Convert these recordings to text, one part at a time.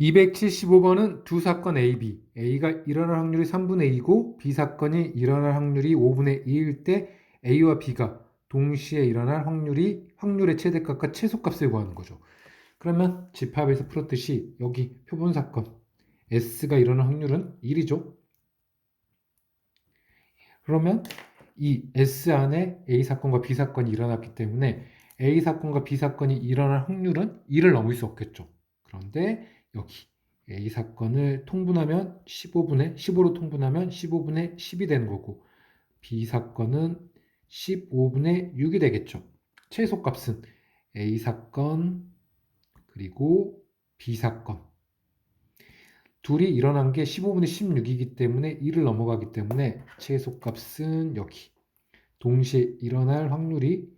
275번은 두 사건 A, B. A가 일어날 확률이 3분의 2고 B 사건이 일어날 확률이 5분의 2일 때 A와 B가 동시에 일어날 확률이 확률의 최대값과 최소값을 구하는 거죠. 그러면 집합에서 풀었듯이 여기 표본 사건 S가 일어날 확률은 1이죠. 그러면 이 S 안에 A 사건과 B 사건이 일어났기 때문에 A 사건과 B 사건이 일어날 확률은 1을 넘을 수 없겠죠. 그런데 여기. A 사건을 통분하면 15분의 15로 통분하면 15분의 10이 되는 거고 B 사건은 15분의 6이 되겠죠. 최소값은. A 사건 그리고 B 사건. 둘이 일어난 게 15분의 16이기 때문에 1을 넘어가기 때문에 최소값은 여기. 동시에 일어날 확률이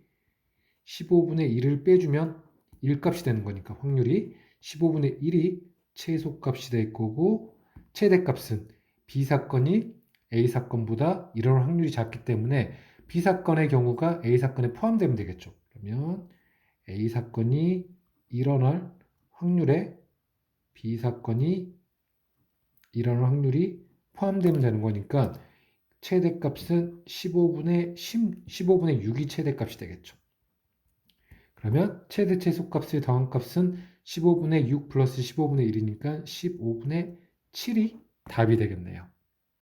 15분의 1을 빼주면 1값이 되는 거니까 확률이 15분의 1이 최소값이 될 거고 최대값은 B 사건이 A 사건보다 일어날 확률이 작기 때문에 B 사건의 경우가 A 사건에 포함되면 되겠죠. 그러면 A 사건이 일어날 확률에 B 사건이 일어날 확률이 포함되면 되는 거니까 최대값은 15분의 10, 15분의 6이 최대값이 되겠죠. 그러면 최대 최소값의 더한 값은 15분의 6 플러스 15분의 1이니까 15분의 7이 답이 되겠네요.